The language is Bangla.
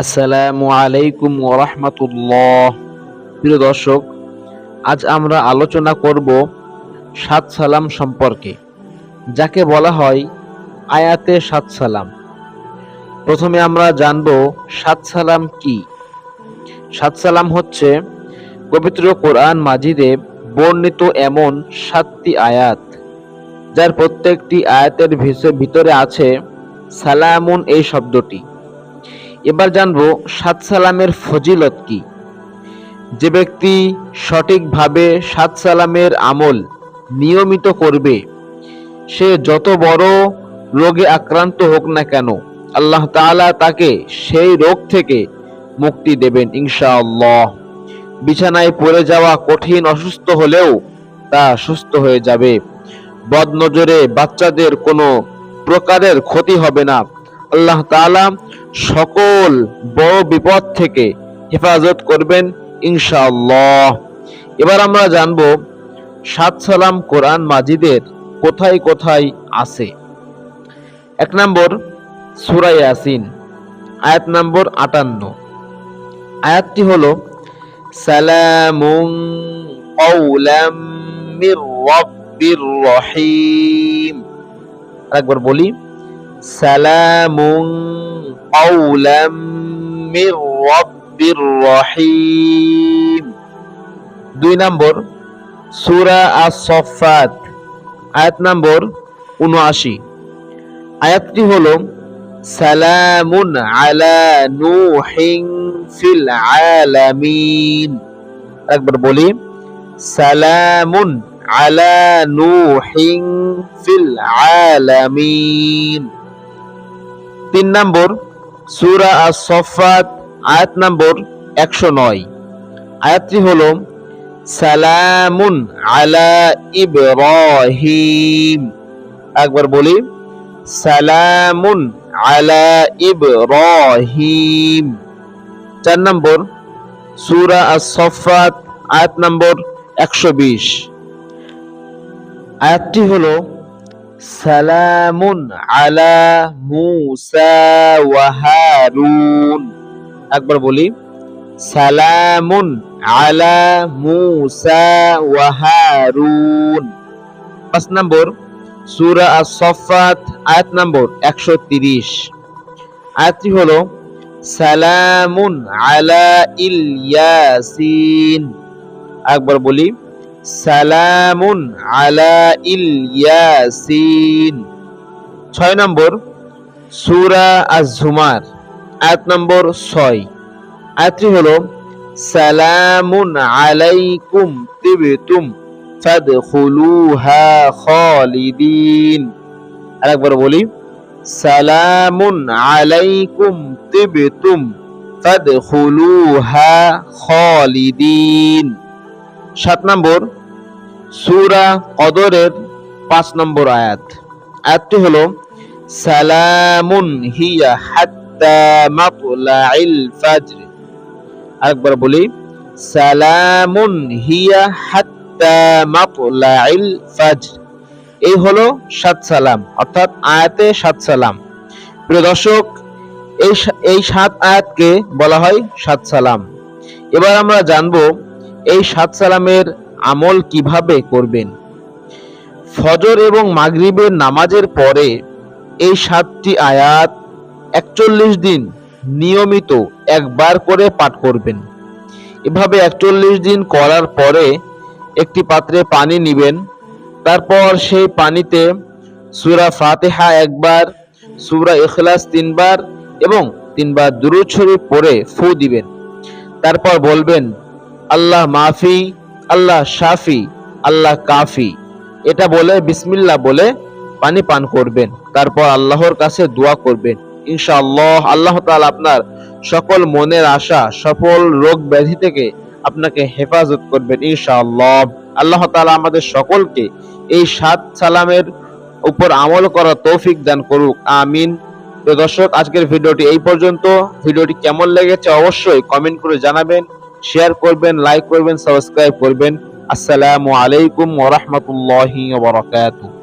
আসসালামু আলাইকুম ওরহমতুল্লাহ প্রিয় দর্শক, আজ আমরা আলোচনা করব সাত সালাম সম্পর্কে, যাকে বলা হয় আয়াতে সাত সালাম। প্রথমে আমরা জানব সাত সালাম কি। সাত সালাম হচ্ছে পবিত্র কোরআন মাজিদে বর্ণিত এমন সাতটি আয়াত, যার প্রত্যেকটি আয়াতের ভিতরে আছে সালামুন এই শব্দটি। এবার জানব সাত সালামের ফজিলত কি। যে ব্যক্তি সঠিকভাবে সাত সালামের আমল নিয়মিত করবে, সে যত বড় রোগে আক্রান্ত হোক না কেন, আল্লাহ তাআলা তাকে সেই রোগ থেকে মুক্তি দেবেন ইনশাআল্লাহ। বিছানায় পড়ে যাওয়া কঠিন অসুস্থ হলেও তা সুস্থ হয়ে যাবে। বদনজরে বাচ্চাদের কোনো প্রকারের ক্ষতি হবে না। আল্লাহ তাআলা সকল বড় বিপদ থেকে হেফাজত করবেন ইনশাআল্লাহ। এবার আমরা জানব সাত সালাম কোরআন মাজিদের কোথায় কোথায় আছে। এক নম্বর, সূরা ইয়াসিন, আয়াত নম্বর আটান্ন। আয়াতটি হল, সালামুন রাব্বির রহিম। একবার বলি সালামুন কওলাম মির রাব্বির রহিম দুই নম্বর সূরা আস-সফফাত আয়াত নম্বর 79 আয়াতটি হলো সালামুন আলা নূহিন ফিল আলামিন একবার বলি সালামুন আলা নূহিন ফিল আলামিন তিন নম্বর, সুরা আস-সফফাত, আয়াত নম্বর 109 আয়াতটি হলো, সালামুন আলা ইব্রাহিম। একবার বলি, সালামুন আলা ইব্রাহিম। চার নম্বর, সুরা আস-সফফাত, আয়াত নম্বর 120 আয়াতটি হলো সালামুন আলা মুসা ওয়া হারুন। একবার বলি, সালামুন আলা মুসা ওয়া হারুন। পাঁচ নম্বর, সূরা আস-সফফাত, আয়াত নম্বর 130 আয়াতটি হলো, সালামুন আলা ইলয়াসিন একবার বলি সালামুন আলা ইলয়াসিন ছয় নম্বর, সুরা আজ-জুমার, আয়াত নম্বর ছয়। আয়াতটি হলো, সালামুন আলাইকুম তিবতুম ফাদখুলুহা খালিদিন। আরেকবার বলি, সালামুন আলাইকুম তিবতুম ফাদখুলুহা খালিদিন। সাত নম্বর, সুরা কদরের পাঁচ নম্বর আয়াত। আয়াতটি হলো, সালামুন হিয়া হাত্তা মাতলাইল ফাজর। আরেকবার বলি, সালামুন হিয়া হাত্তা মাতলাইল ফাজর। এই হলো সাত সালাম, অর্থাৎ আয়াতে সাত সালাম। প্রিয় দর্শক, এই এই সাত আয়াতকে বলা হয় সাত সালাম। এবার আমরা জানব এই সাত সালামের আমল কীভাবে করবেন? ফজর এবং মাগরিবের নামাজের পরে এই সাতটি আয়াত একচল্লিশ দিন নিয়মিত একবার করে পাঠ করবেন। এভাবে একচল্লিশ দিন করার পরে একটি পাত্রে পানি নিবেন। তারপর সেই পানিতে সুরা ফাতিহা একবার, সুরা এখলাস তিনবার এবং তিনবার দুরূদ শরীফ পড়ে ফু দিবেন। তারপর বলবেন আল্লাহ মাফি, আল্লাহ শাফি, আল্লাহ কাফি। এটা বলে বিসমিল্লাহ বলে পানি পান করবেন। তারপর আল্লাহর কাছে দোয়া করবেন। ইনশাআল্লাহ আল্লাহ তাআলা আপনার সকল মনের আশা, সফল রোগ ব্যাধি থেকে আপনাকে হেফাজত করবেন ইনশাআল্লাহ। আল্লাহ তালা আমাদের সকলকে এই সাত সালামের উপর আমল করা তৌফিক দান করুক। আমিন। তো দর্শক, আজকের ভিডিওটি এই পর্যন্ত। ভিডিওটি কেমন লেগেছে অবশ্যই কমেন্ট করে জানাবেন। শেয়ার করবেন লাইক করবেন সাবস্ক্রাইব করবেন। আসসালামু আলাইকুম ওয়া রাহমাতুল্লাহি ওয়া বারাকাতুহু।